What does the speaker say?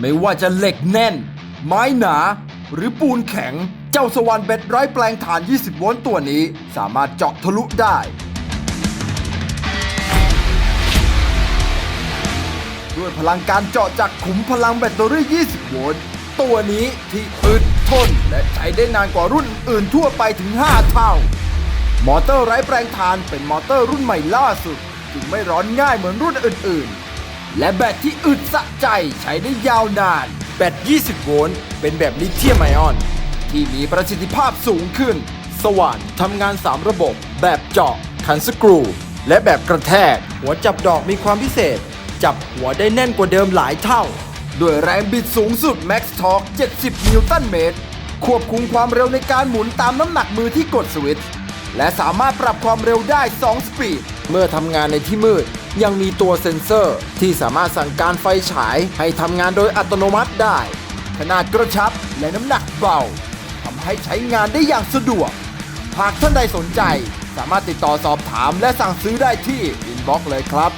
ไม่ว่าจะเหล็กแน่น ไม้หนา หรือปูนแข็ง เจ้าสวรรค์เบ็ดไร้แปลงฐาน 20 โวลต์ตัวนี้ สามารถเจาะทะลุได้ ด้วยพลังการเจาะจากขุมพลังแบตเตอรี่ 20 โวลต์ตัวนี้ที่อึดทน และใช้ได้นานกว่ารุ่นอื่นทั่วไปถึง 5 เท่า มอเตอร์ไร้แปลงถ่านเป็นมอเตอร์รุ่นใหม่ล่าสุด จึงไม่ร้อนง่ายเหมือนรุ่นอื่นๆ และแบตที่อึดสะใจใช้ได้ยาวนาน แบต 20 โวลต์ เป็นแบบลิเธียมไอออน ที่มีประสิทธิภาพสูงขึ้น สว่านทำงาน 3 ระบบ แบบเจาะ ขันสกรู และแบบกระแทก หัวจับดอกมีความพิเศษ จับหัวได้แน่นกว่าเดิมหลายเท่า ด้วยแรงบิดสูงสุด Max Torque 70 นิวตันเมตร ควบคุมความเร็วในการหมุนตามน้ำหนักมือที่กดสวิตช์ และสามารถปรับความเร็วได้ 2 สปีด เมื่อทำงานในที่มืด ยังมีตัวเซ็นเซอร์ ที่สามารถสั่งการไฟฉายให้ทำงานโดยอัตโนมัติได้ ขนาดกระชับและน้ำหนักเบาทำให้ใช้งานได้อย่างสะดวก หากท่านใดสนใจ สามารถติดต่อสอบถามและสั่งซื้อได้ที่อินบ็อกซ์เลยครับ